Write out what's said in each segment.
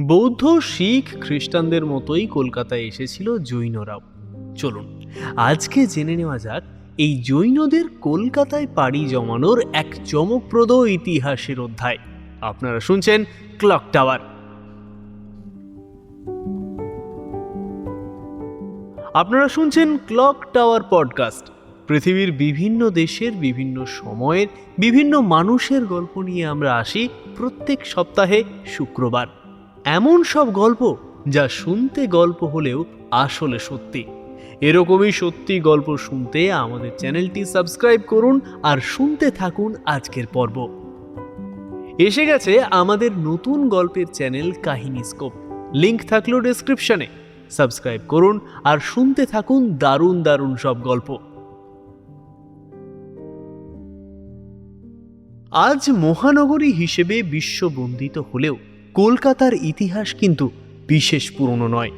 বৌদ্ধ, শিখ, খ্রিস্টানদের মতোই কলকাতায় এসেছিল জৈনরাও। চলুন, আজকে জেনে নেওয়া যাক, এই জৈনদের কলকাতায় পাড়ি জমানোর এক চমকপ্রদ ইতিহাসের অধ্যায়। আপনারা শুনছেন ক্লক টাওয়ার। আপনারা শুনছেন ক্লক টাওয়ার পডকাস্ট। পৃথিবীর বিভিন্ন দেশের, বিভিন্ন সময়ের, বিভিন্ন মানুষের গল্প নিয়ে আমরা আসি প্রত্যেক সপ্তাহে শুক্রবার। এমন সব গল্প যা শুনতে গল্প হলেও আসলে সত্যি। এরকমই সত্যি গল্প শুনতে আমাদের চ্যানেলটি সাবস্ক্রাইব করুন আর শুনতে থাকুন আজকের পর্ব। এসে গেছে আমাদের নতুন গল্পের চ্যানেল কাহিনী স্কোপ। লিঙ্ক থাকল ডেসক্রিপশনে। সাবস্ক্রাইব করুন আর শুনতে থাকুন দারুণ দারুণ সব গল্প। আজ মহানগরী হিসেবে বিশ্ববন্দিত হলেও কলকাতার ইতিহাস কিন্তু বিশেষ পুরনো নয়।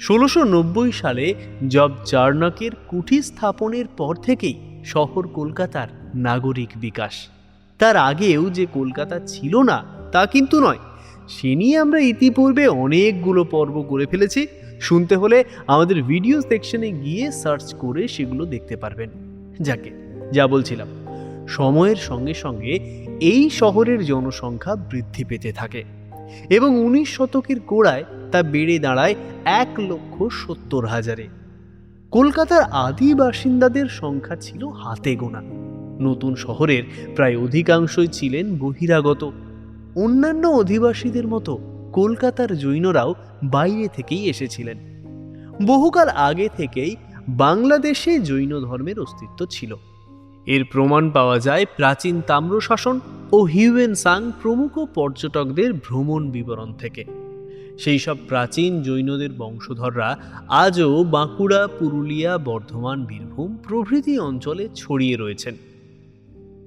ষোলোশো সালে জব চার্নাকের কুঠি স্থাপনের পর থেকেই শহর কলকাতার নাগরিক বিকাশ। তার আগেও যে কলকাতা ছিল না, তা কিন্তু নয়। সে নিয়ে আমরা ইতিপূর্বে অনেকগুলো পর্ব করে ফেলেছি। শুনতে হলে আমাদের ভিডিও সেকশনে গিয়ে সার্চ করে সেগুলো দেখতে পারবেন। যাকে, যা বলছিলাম। সময়ের সঙ্গে সঙ্গে এই শহরের জনসংখ্যা বৃদ্ধি পেতে থাকে এবং উনিশ শতকের গোড়ায় তা বেড়ে দাঁড়ায় এক লক্ষ সত্তর হাজারে। কলকাতার আদি বাসিন্দাদের সংখ্যা ছিল হাতে গোনা। নতুন শহরের প্রায় অধিকাংশই ছিলেন বহিরাগত। অন্যান্য অধিবাসীদের মতো কলকাতার জৈনরাও বাইরে থেকেই এসেছিলেন। বহুকাল আগে থেকেই বাংলাদেশে জৈন ধর্মের অস্তিত্ব ছিল। এর প্রমাণ পাওয়া যায় প্রাচীন তাম্রশাসন ও হিউয়েন সাং প্রমুখ পর্যটকদের ভ্রমণ বিবরণ থেকে। সেই সব প্রাচীন জৈনদের বংশধররা আজও বাঁকুড়া, পুরুলিয়া, বর্ধমান, বীরভূম প্রভৃতি অঞ্চলে ছড়িয়ে রয়েছেন।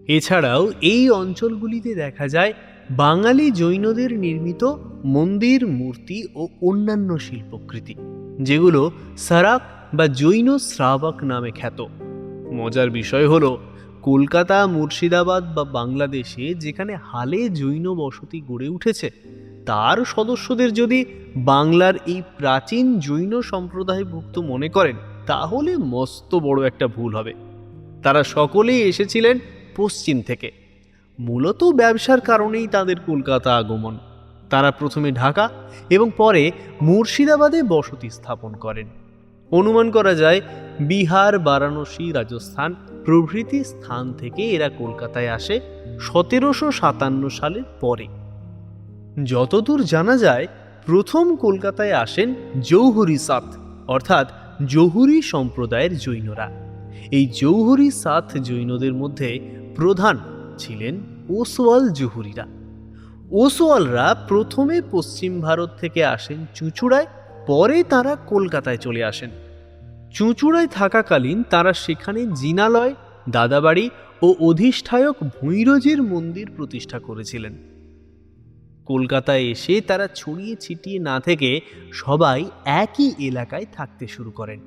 এছাড়াও এই অঞ্চলগুলিতে দেখা যায় বাঙালি জৈনদের নির্মিত মন্দির, মূর্তি ও অন্যান্য শিল্পকৃতি, যেগুলো সারাক বা জৈন শ্রাবক নামে খ্যাত। মজার বিষয় হলো কলকাতা, মুর্শিদাবাদ বা বাংলাদেশে যেখানে হালে জৈন বসতি গড়ে উঠেছে, তার সদস্যদের যদি বাংলার এই প্রাচীন জৈন সম্প্রদায়ভুক্ত মনে করেন, তাহলে মস্ত বড় একটা ভুল হবে। তারা সকলেই এসেছিলেন পশ্চিম থেকে। মূলত ব্যবসার কারণেই তাদের কলকাতা আগমন। তারা প্রথমে ঢাকা এবং পরে মুর্শিদাবাদে বসতি স্থাপন করেন। অনুমান করা যায় বিহার, বারাণসী, রাজস্থান প্রভৃতি স্থান থেকে এরা কলকাতায় আসে সতেরোশো সাতান্ন সালের পরে। যতদূর জানা যায়, প্রথম কলকাতায় আসেন জৌহরি সাত, অর্থাৎ জহুরি সম্প্রদায়ের জৈনরা। এই জৌহরি সাত জৈনদের মধ্যে প্রধান ছিলেন ওসওয়াল জহুরিরা। ওসওয়ালরা প্রথমে পশ্চিম ভারত থেকে আসেন চুঁচুড়ায়, পরে তারা কলকাতায় চলে আসেন। চুঁচুড়ায় থাকাকালীন তারা সেখানে জিনালয়, দাদাবাড়ি ও অধিষ্ঠায়ক ভৈরজির মন্দির প্রতিষ্ঠা করেছিলেন। কলকাতায় এসে তারা ছড়িয়ে ছিটিয়ে না থেকে সবাই একই এলাকায় থাকতে শুরু করেন।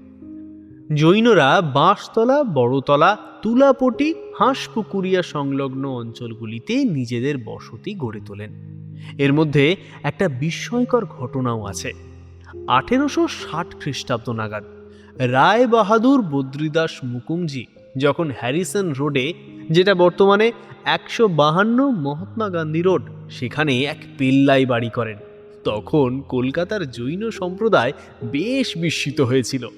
জৈনরা বাঁশতলা, বড়তলা, তুলাপটি, হাঁসপুকুরিয়া সংলগ্ন অঞ্চলগুলিতে নিজেদের বসতি গড়ে তোলেন। এর মধ্যে একটা বিস্ময়কর ঘটনাও আছে। আঠেরোশো ষাট খ্রিস্টাব্দ নাগাদ রায় বাহাদুর, বদ্রিদাস মুকুমজি যখন হ্যারিসন রোডে, যেটা বর্তমানে একশো বাহান্ন মহাত্মা গান্ধী রোড, সেখানে এক পেল্লাই বাড়ি করেন, তখন কলকাতার জৈন সম্প্রদায় বেশ বিস্মিত হয়েছিল।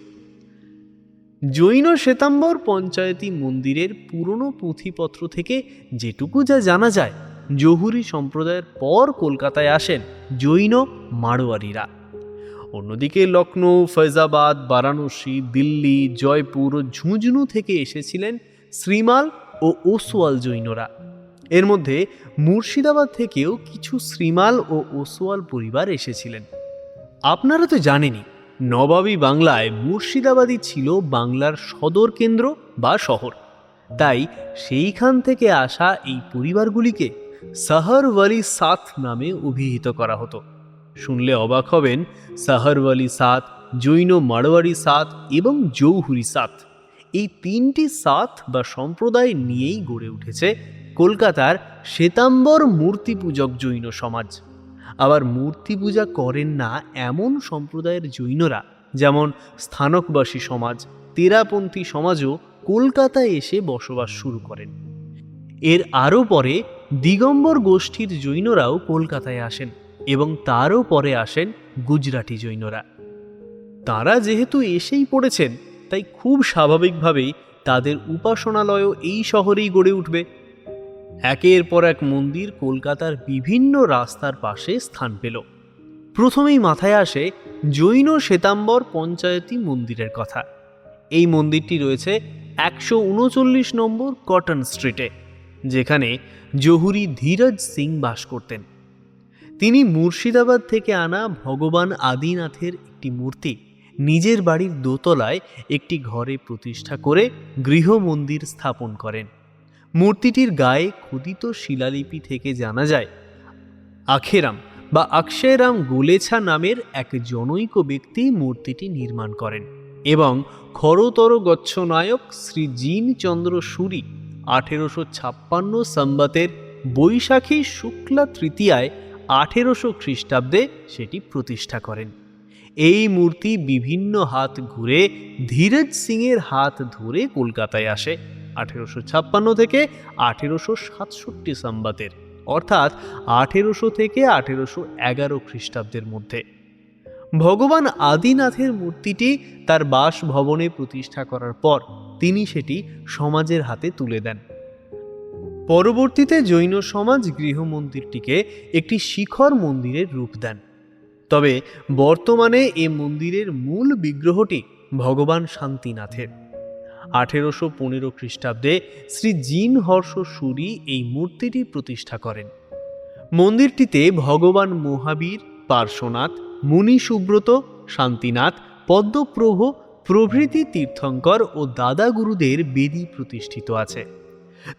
জৈন শ্বেতাম্বর পঞ্চায়েতি মন্দিরের পুরনো পুঁথিপত্র থেকে যেটুকু যা জানা যায়, জহুরি সম্প্রদায়ের পর কলকাতায় আসেন জৈন মারোয়ারিরা অন্যদিকে লখনৌ ফৈজাবাদ বারাণসী, দিল্লি, জয়পুর ও ঝুঁঝুনু থেকে এসেছিলেন শ্রীমাল ও ওসওয়াল জৈনরা। এর মধ্যে মুর্শিদাবাদ থেকেও কিছু শ্রীমাল ও ওসওয়াল পরিবার এসেছিলেন। আপনারা তো জানেনই, নবাবী বাংলায় মুর্শিদাবাদই ছিল বাংলার সদর কেন্দ্র বা শহর। তাই সেইখান থেকে আসা এই পরিবারগুলিকে সাহরওয়ালি সাথ নামে অভিহিত করা হতো। শুনলে অবাক হবেন সাহরওয়ালি সাত, জৈন মারোয়ারি সাত এবং জৌহুরি সাত। এই তিনটি সাত বা সম্প্রদায় নিয়েই গড়ে উঠেছে কলকাতার শ্বেতাম্বর মূর্তি পূজক জৈন সমাজ। আবার মূর্তি পূজা করেন না এমন সম্প্রদায়ের জৈনরা, যেমন স্থানকবাসী সমাজ, তেরাপন্থী সমাজও কলকাতায় এসে বসবাস শুরু করেন। এর আরও পরে দিগম্বর গোষ্ঠীর জৈনরাও কলকাতায় আসেন। এবং তারও পরে আসেন গুজরাটি জৈনরা। তারা যেহেতু এসেই পড়েছেন, তাই খুব স্বাভাবিকভাবেই তাদের উপাসনালয়ও এই শহরেই গড়ে উঠবে। একের পর এক মন্দির কলকাতার বিভিন্ন রাস্তার পাশে স্থান পেল। প্রথমেই মাথায় আসে জৈন শ্বেতাম্বর পঞ্চায়েতি মন্দিরের কথা। এই মন্দিরটি রয়েছে একশো উনচল্লিশ নম্বর কটন স্ট্রিটে, যেখানে জহুরি ধীরজ সিং বাস করতেন। তিনি মুর্শিদাবাদ থেকে আনা ভগবান আদিনাথের একটি মূর্তি নিজের বাড়ির দোতলায় একটি ঘরে প্রতিষ্ঠা করে গৃহমন্দির স্থাপন করেন। মূর্তিটির গায়ে খোদিত শিলালিপি থেকে জানা যায়, আখেরাম বা অক্ষয়রাম গোলেছা নামের এক জনৈক ব্যক্তি মূর্তিটি নির্মাণ করেন এবং খরতর গচ্ছনায়ক শ্রী জিন চন্দ্র সুরি আঠেরোশো ছাপ্পান্ন সম্বাতের বৈশাখী শুক্লা তৃতীয়ায় আঠেরোশো খ্রিস্টাব্দে সেটি প্রতিষ্ঠা করেন। এই মূর্তি বিভিন্ন হাত ঘুরে ধীরজ সিংয়ের হাত ধরে কলকাতায় আসে আঠেরোশো ছাপ্পান্ন থেকে আঠেরোশো সাতষট্টি সম্বাতের অর্থাৎ আঠেরোশো থেকে আঠেরোশো এগারো খ্রিস্টাব্দের মধ্যে। ভগবান আদিনাথের মূর্তিটি তার বাসভবনে প্রতিষ্ঠা করার পর তিনি সেটি সমাজের হাতে তুলে দেন। পরবর্তীতে জৈন সমাজ গৃহমন্দিরটিকে একটি শিখর মন্দিরের রূপ দেন। তবে বর্তমানে এ মন্দিরের মূল বিগ্রহটি ভগবান শান্তিনাথের। আঠেরোশো পনেরো খ্রিস্টাব্দে শ্রী জিন হর্ষ সুরি এই মূর্তিটি প্রতিষ্ঠা করেন। মন্দিরটিতে ভগবান মহাবীর, পার্শ্বনাথ মুনি সুব্রত শান্তিনাথ, পদ্মপ্রভ, প্রভৃতি তীর্থঙ্কর ও দাদা গুরুদের বেদি প্রতিষ্ঠিত আছে।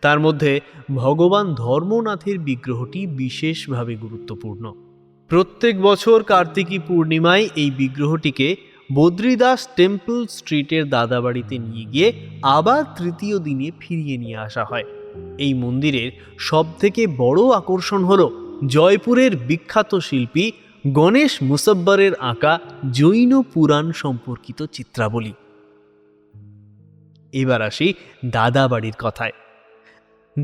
তার মধ্যে ভগবান ধর্মনাথের বিগ্রহটি বিশেষভাবে গুরুত্বপূর্ণ। প্রত্যেক বছর কার্তিকী পূর্ণিমায় এই বিগ্রহটিকে বদ্রীদাস টেম্পল স্ট্রিটের দাদাবাড়িতে নিয়ে গিয়ে আবার তৃতীয় দিনে ফিরিয়ে নিয়ে আসা হয়। এই মন্দিরের সবথেকে বড় আকর্ষণ হল জয়পুরের বিখ্যাত শিল্পী গণেশ মুসব্বরের আঁকা জৈন পুরাণ সম্পর্কিত চিত্রাবলী। এবার আসি দাদাবাড়ির কথায়।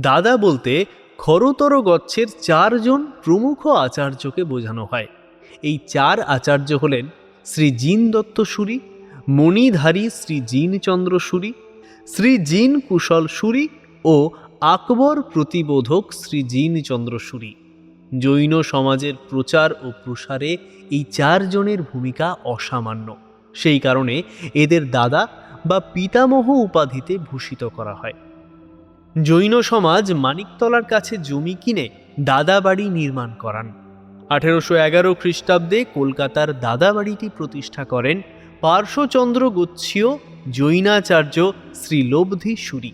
দাদা বলতে খরতর গচ্ছের চারজন প্রমুখ আচার্যকে বোঝানো হয়। এই চার আচার্য হলেন শ্রী জিন দত্ত সুরি, মণিধারী শ্রী জিনচন্দ্র সুরি, শ্রী জিন কুশল সুরি ও আকবর প্রতিবোধক শ্রী জিনচন্দ্র সুরি। জৈন সমাজের প্রচার ও প্রসারে এই চারজনের ভূমিকা অসামান্য। সেই কারণে এদের দাদা বা পিতামহ উপাধিতে ভূষিত করা হয়। জৈন সমাজ মানিকতলার কাছে জমি কিনে দাদাবাড়ি নির্মাণ করান। আঠেরোশো এগারো খ্রিস্টাব্দে কলকাতার দাদাবাড়িটি প্রতিষ্ঠা করেন পার্শ্বচন্দ্র গোচ্ছীয় জৈনাচার্য শ্রী লব্ধি সুরি।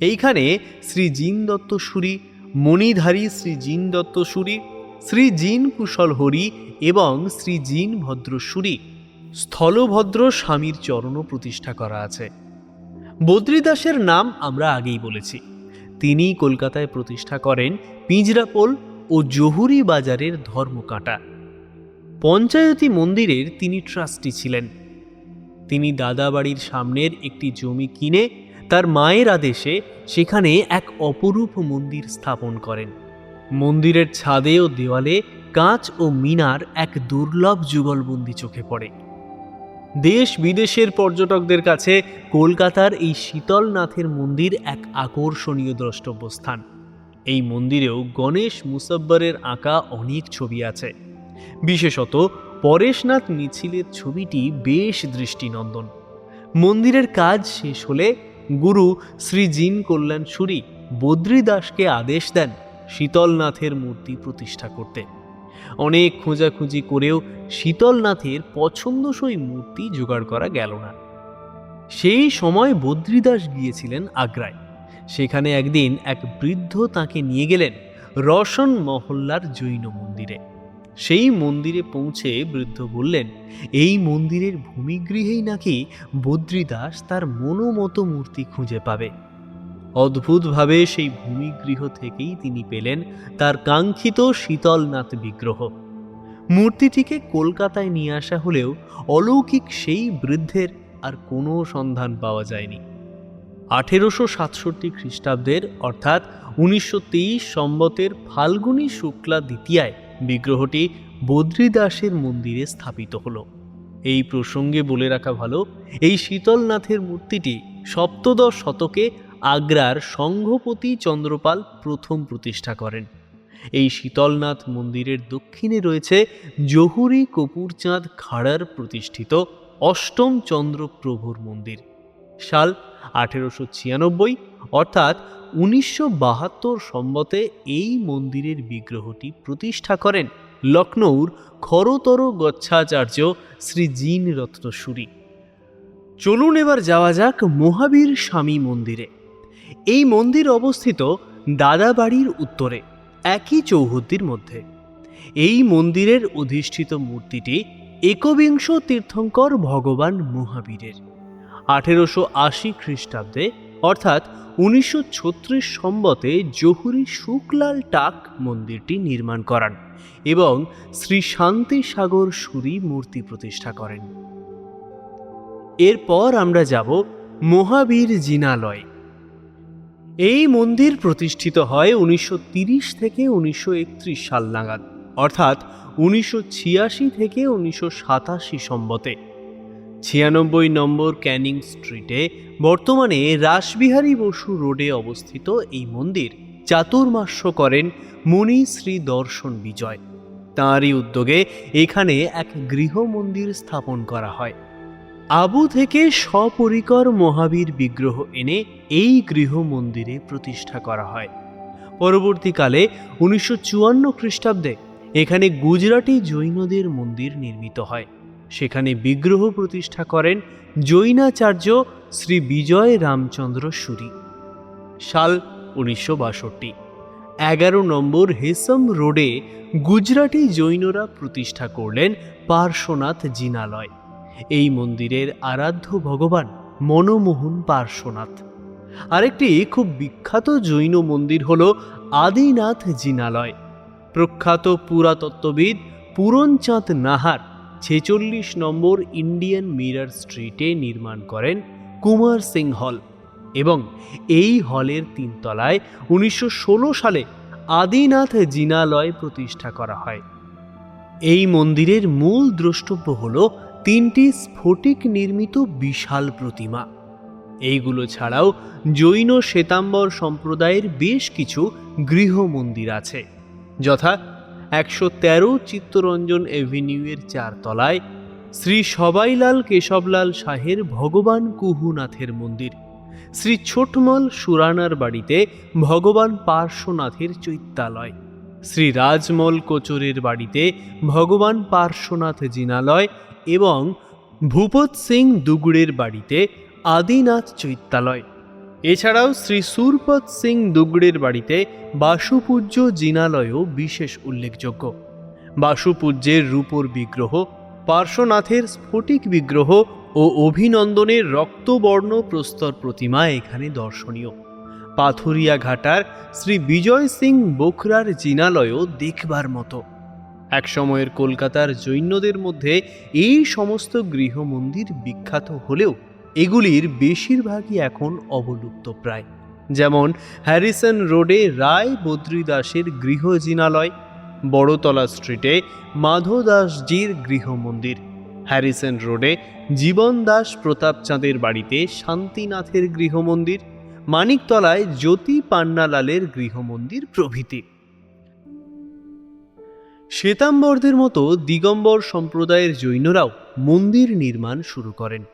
এইখানে শ্রী জিন দত্ত সুরি, মণিধারী শ্রী জিন দত্ত সুরি, শ্রী জিন কুশল হরি এবং শ্রী জিন ভদ্র সুরি স্থলভদ্র স্বামীর চরণও প্রতিষ্ঠা করা আছে। বদ্রীদাসের নাম আমরা আগেই বলেছি। তিনি কলকাতায় প্রতিষ্ঠা করেন পিঁজরাপোল ও জহুরি বাজারের ধর্মকাঁটা। পঞ্চায়েতি মন্দিরের তিনি ট্রাস্টি ছিলেন। তিনি দাদাবাড়ির সামনের একটি জমি কিনে তার মায়ের আদেশে সেখানে এক অপরূপ মন্দির স্থাপন করেন। মন্দিরের ছাদে ও দেওয়ালে কাঁচ ও মিনার এক দুর্লভ যুগলবন্দি চোখে পড়ে। দেশ বিদেশের পর্যটকদের কাছে কলকাতার এই শীতলনাথের মন্দির এক আকর্ষণীয় দ্রষ্টব্য স্থান এই মন্দিরেও গণেশ মুসব্বরের আঁকা অনেক ছবি আছে। বিশেষত পরেশনাথ মিছিলের ছবিটি বেশ দৃষ্টিনন্দন। মন্দিরের কাজ শেষ হলে গুরু শ্রী জিন কল্যাণ সুরি বদ্রীদাসকে আদেশ দেন শীতলনাথের মূর্তি প্রতিষ্ঠা করতে। অনেক খোঁজাখুঁজি করেও শীতলনাথের পছন্দসই মূর্তি জোগাড় করা গেল না। সেই সময় বদ্রীদাস গিয়েছিলেন আগ্রায়। সেখানে একদিন এক বৃদ্ধ তাকে নিয়ে গেলেন রশন মহল্লার জৈন মন্দিরে। সেই মন্দিরে পৌঁছে বৃদ্ধ বললেন, এই মন্দিরের ভূমিগৃহেই নাকি বদ্রীদাস তার মনোমতো মূর্তি খুঁজে পাবে। অদ্ভুতভাবে সেই ভূমিগৃহ থেকেই তিনি পেলেন তার কাঙ্ক্ষিত শীতলনাথ বিগ্রহ। মূর্তিটিকে কলকাতায় নিয়ে আসা হলেও অলৌকিক সেই বৃদ্ধের আর কোনো সন্ধান পাওয়া যায়নি। আঠেরোশো সাতষট্টি খ্রিস্টাব্দের, অর্থাৎ উনিশশো তেইশ সম্বতের ফাল্গুনী শুক্লা দ্বিতীয়ায় বিগ্রহটি বদ্রীদাসের মন্দিরে স্থাপিত হলো। এই প্রসঙ্গে বলে রাখা ভালো, এই শীতলনাথের মূর্তিটি সপ্তদশ শতকে আগ্রার সংঘপতি চন্দ্রপাল প্রথম প্রতিষ্ঠা করেন। এই শীতলনাথ মন্দিরের দক্ষিণে রয়েছে জহুরি কপুরচাঁদ খাড়ার প্রতিষ্ঠিত অষ্টম চন্দ্রপ্রভুর মন্দির। সাল আঠেরোশো ছিয়ানব্বই, অর্থাৎ উনিশশো বাহাত্তর সম্মতে এই মন্দিরের বিগ্রহটি প্রতিষ্ঠা করেন লখনৌর খরতর গচ্ছাচার্য শ্রী জিন রত্নসুরি চলুন এবার যাওয়া যাক মহাবীর স্বামী মন্দিরে। এই মন্দির অবস্থিত দাদাবাড়ির উত্তরে, একই চৌহদ্দির মধ্যে। এই মন্দিরের অধিষ্ঠিত মূর্তিটি একবিংশ তীর্থঙ্কর ভগবান মহাবীরের, আঠেরোশো আশি খ্রিস্টাব্দে, অর্থাৎ উনিশশো ছত্রিশ সম্বতে জহুরি শুকলাল টাক মন্দিরটি নির্মাণ করান এবং শ্রী শান্তি সাগর সুরি মূর্তি প্রতিষ্ঠা করেন। এরপর আমরা যাব মহাবীর জিনালয়। এই মন্দির প্রতিষ্ঠিত হয় উনিশশো থেকে উনিশশো একত্রিশ সাল নাগাদ, অর্থাৎ উনিশশো ছিয়াশি থেকে উনিশশো সাতাশি সম্বতে। ছিয়ানব্বই নম্বর ক্যানিং স্ট্রিটে বর্তমানে রাসবিহারী বসু রোডে অবস্থিত এই মন্দির চাতুর্মাস্য করেন মুনি শ্রী দর্শন বিজয়। তাঁরই উদ্যোগে এখানে এক গৃহ মন্দির স্থাপন করা হয়। আবু থেকে সপরিকর মহাবীর বিগ্রহ এনে এই গৃহ মন্দিরে প্রতিষ্ঠা করা হয়। পরবর্তীকালে উনিশশো চুয়ান্ন খ্রিস্টাব্দে এখানে গুজরাটি জৈনদের মন্দির নির্মিত হয়। সেখানে বিগ্রহ প্রতিষ্ঠা করেন জৈনাচার্য শ্রী বিজয় রামচন্দ্র সুরি। সাল উনিশশো বাষট্টি। এগারো নম্বর হেসম রোডে গুজরাটি জৈনরা প্রতিষ্ঠা করলেন পার্শ্বনাথ জিনালয়। এই মন্দিরের আরাধ্য ভগবান মনমোহন পার্শ্বনাথ। আরেকটি খুব বিখ্যাত জৈন মন্দির হল আদিনাথ জিনালয়। প্রখ্যাত পুরাতত্ত্ববিদ পুরনচাঁদ নাহার ছেচল্লিশ নম্বর ইন্ডিয়ান মিরার স্ট্রিটে নির্মাণ করেন কুমার সিং হল এবং এই হলের তিনতলায় উনিশশো ষোলো সালে আদিনাথ জিনালয় প্রতিষ্ঠা করা হয়। এই মন্দিরের মূল দ্রষ্টব্য হল তিনটি স্ফটিক নির্মিত বিশাল প্রতিমা। এইগুলো ছাড়াও জৈন শ্বেতাম্বর সম্প্রদায়ের বেশ কিছু গৃহ মন্দির আছে, যথা একশো তেরো চিত্তরঞ্জন এভিনিউয়ের চারতলায় শ্রী সবাইলাল কেশবলাল শাহের ভগবান কুহুনাথের মন্দির, শ্রী ছোটমল সুরানার বাড়িতে ভগবান পার্শ্বনাথের চৈত্যালয়, শ্রী রাজমল কোচরের বাড়িতে ভগবান পার্শ্বনাথ জিনালয় এবং ভূপত সিং দুগুড়ের বাড়িতে আদিনাথ চৈত্যালয়। এছাড়াও শ্রী সুরপত সিং দুগড়ের বাড়িতে বাসুপূজ্য জিনালয়ও বিশেষ উল্লেখযোগ্য। বাসুপূজ্যের রূপর বিগ্রহ, পার্শ্বনাথের স্ফটিক বিগ্রহ ও অভিনন্দনের রক্তবর্ণ প্রস্তর প্রতিমা এখানে দর্শনীয়। পাথুরিয়া ঘাটার শ্রী বিজয় সিং বোখরার জিনালয়ও দেখবার মতো। একসময়ের কলকাতার জৈন্যদের মধ্যে এই সমস্ত গৃহ মন্দির বিখ্যাত হলেও এগুলির বেশিরভাগই এখন অবলুপ্ত প্রায়। যেমন হ্যারিসন রোডে রায় বদ্রীদাসের গৃহ জিনালয় বড়তলা স্ট্রিটে মাধো দাসজির গৃহ মন্দির হ্যারিসন রোডে জীবন দাস প্রতাপচাঁদের বাড়িতে শান্তিনাথের গৃহমন্দির, মানিকতলায় জ্যোতি পান্নালালের গৃহমন্দির প্রভৃতি। শ্বেতাম্বরদের মতো দিগম্বর সম্প্রদায়ের জৈনরাও মন্দির নির্মাণ শুরু করেন।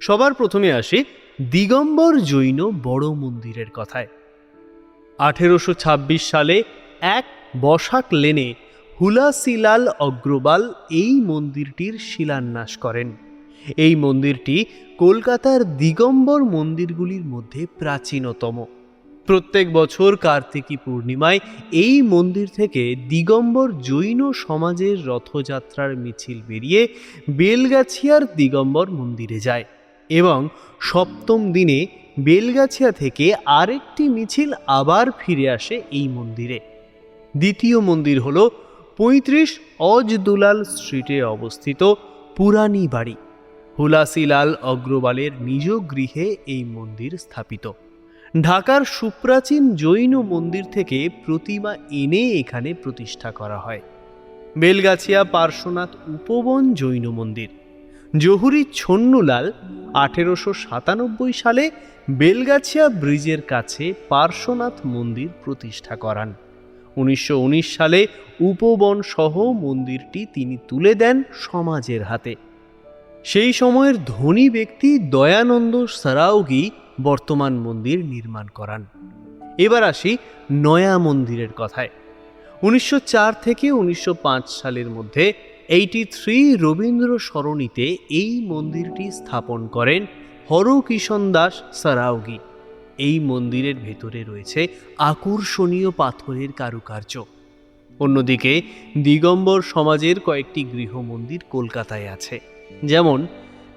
সবার প্রথমে আসে দিগম্বর জৈন বড় মন্দিরের কথায়। আঠেরোশো ছাব্বিশ সালে এক বসাক লেনে হুলাসিলাল অগ্রবাল এই মন্দিরটির শিলান্যাস করেন। এই মন্দিরটি কলকাতার দিগম্বর মন্দিরগুলির মধ্যে প্রাচীনতম। প্রত্যেক বছর কার্তিকী পূর্ণিমায় এই মন্দির থেকে দিগম্বর জৈন সমাজের রথযাত্রার মিছিল বেরিয়ে বেলগাছিয়ার দিগম্বর মন্দিরে যায় এবং সপ্তম দিনে বেলগাছিয়া থেকে আরেকটি মিছিল আবার ফিরে আসে এই মন্দিরে। দ্বিতীয় মন্দির হল পঁয়ত্রিশ অজ দুলাল স্ট্রিটে অবস্থিত পুরানি বাড়ি। হুলাসিলাল অগ্রওয়ালের নিজ গৃহে এই মন্দির স্থাপিত। ঢাকার সুপ্রাচীন জৈন মন্দির থেকে প্রতিমা এনে এখানে প্রতিষ্ঠা করা হয়। বেলগাছিয়া পার্শ্বনাথ উপবন জৈন মন্দির। জহুরি ছন্নুলাল আঠেরোশো সাতানব্বই সালে বেলগাছিয়া ব্রিজের কাছে পার্শ্বনাথ মন্দির প্রতিষ্ঠা করান। উনিশশো উনিশ সালে উপবন সহ মন্দিরটি তিনি তুলে দেন সমাজের হাতে। সেই সময়ের ধনী ব্যক্তি দয়ানন্দ সারাওগি বর্তমান মন্দির নির্মাণ করান। এবার আসি নয়া মন্দিরের কথায়। উনিশশো চার থেকে উনিশশো পাঁচ সালের মধ্যে এইটি থ্রি রবীন্দ্র সরণিতে এই মন্দিরটি স্থাপন করেন হরকিষণ দাস সারাওগি এই মন্দিরের ভেতরে রয়েছে আকর্ষণীয় পাথরের কারুকার্য। অন্যদিকে দিগম্বর সমাজের কয়েকটি গৃহমন্দির কলকাতায় আছে। যেমন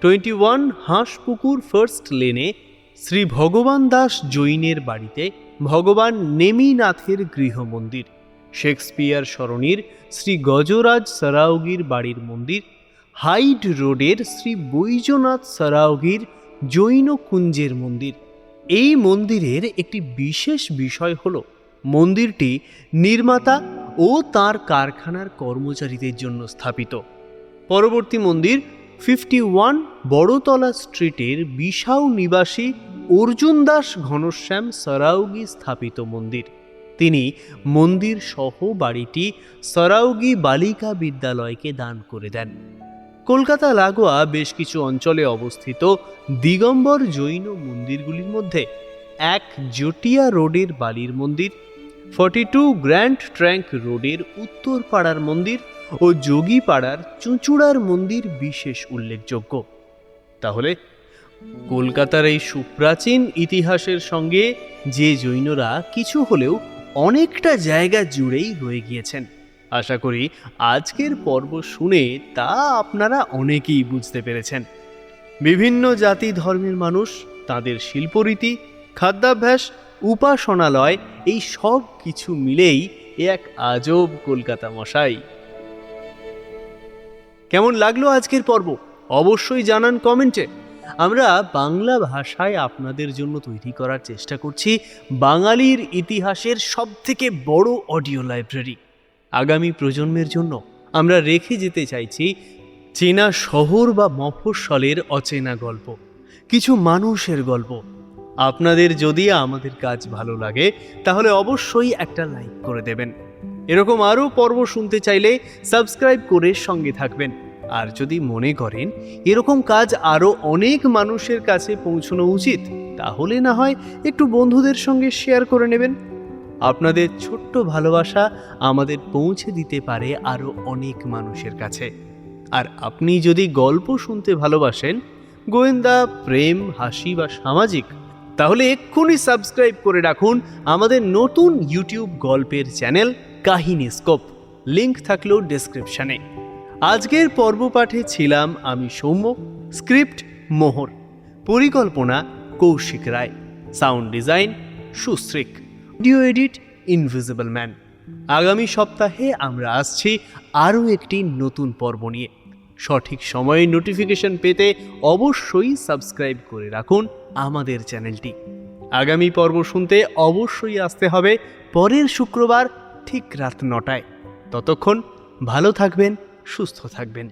টোয়েন্টি ওয়ান হাঁসপুকুর ফার্স্ট লেনে শ্রী ভগবান দাস জৈনের বাড়িতে ভগবান নেমিনাথের গৃহমন্দির, শেক্সপিয়ার সরণির শ্রী গজরাজ সারাওগির বাড়ির মন্দির, হাইড রোডের শ্রী বৈজনাথ সারাওগির জৈন কুঞ্জের মন্দির। এই মন্দিরের একটি বিশেষ বিষয় হল, মন্দিরটি নির্মাতা ও তার কারখানার কর্মচারীদের জন্য স্থাপিত। পরবর্তী মন্দির ফিফটি ওয়ান বড়তলা স্ট্রিটের বিশাউ নিবাসী অর্জুন দাস ঘনশ্যাম সরাউগি স্থাপিত মন্দির। তিনি মন্দির সহ বাড়িটি সরাউগি বালিকা বিদ্যালয়কে দান করে দেন। কলকাতা লাগোয়া বেশ কিছু অঞ্চলে অবস্থিত দিগম্বর জৈন মন্দিরগুলির মধ্যে এক জটিয়া রোডের বালির মন্দির, ফর্টি টু গ্র্যান্ড ট্র্যাঙ্ক রোডের উত্তর পাড়ার মন্দির ও যোগীপাড়ার চুঁচুড়ার মন্দির বিশেষ উল্লেখযোগ্য। তাহলে কলকাতার এই সুপ্রাচীন ইতিহাসের সঙ্গে যে জৈনরা কিছু হলেও অনেকটা জায়গা জুড়েই রয়ে গিয়েছেন। আশা করি আজকের পর্ব শুনে তা আপনারা অনেকেই বুঝতে পেরেছেন। বিভিন্ন জাতি ধর্মের মানুষ, তাদের শিল্পরীতি, খাদ্যাভ্যাস, উপাসনালয়, এই সব কিছু মিলেই এক আজব কলকাতা মশাই। কেমন লাগল আজকের পর্ব? অবশ্যই জানান কমেন্টে। আমরা বাংলা ভাষায় আপনাদের জন্য তৈরি করার চেষ্টা করছি বাঙালির ইতিহাসের সবথেকে বড় অডিও লাইব্রেরি আগামী প্রজন্মের জন্য আমরা রেখে যেতে চাইছি চেনা শহর বা মফস্বলের অচেনা গল্প, কিছু মানুষের গল্প। আপনাদের যদি আমাদের কাজ ভালো লাগে, তাহলে অবশ্যই একটা লাইক করে দেবেন। এরকম আরও পর্ব শুনতে চাইলে সাবস্ক্রাইব করে সঙ্গে থাকবেন। আর যদি মনে করেন এরকম কাজ আরও অনেক মানুষের কাছে পৌঁছানো উচিত, তাহলে না হয় একটু বন্ধুদের সঙ্গে শেয়ার করে নেবেন। আপনাদের ছোট্ট ভালোবাসা আমাদের পৌঁছে দিতে পারে আরও অনেক মানুষের কাছে। আর আপনি যদি গল্প শুনতে ভালোবাসেন, গোয়েন্দা, প্রেম, হাসি বা সামাজিক, তাহলে এক্ষুনি সাবস্ক্রাইব করে রাখুন আমাদের নতুন ইউটিউব গল্পের চ্যানেল কাহিনী স্কোপ লিংক থাকলেও ডেসক্রিপশনে আজকের পর্ব পাঠে ছিলাম আমি সৌম্য, স্ক্রিপ্ট মোহর, পরিকল্পনা Kaushik Roy, sound design Sushrik video edit invisible man. আগামী সপ্তাহে আমরা আসছি আরও একটি নতুন পর্ব নিয়ে। সঠিক সময়ে নোটিফিকেশন পেতে অবশ্যই সাবস্ক্রাইব করে রাখুন আমাদের চ্যানেলটি। আগামী পর্ব শুনতে অবশ্যই আসতে হবে পরের শুক্রবার ঠিক রাত নটায়। ততক্ষণ ভালো থাকবেন। সুস্থ থাকবেন।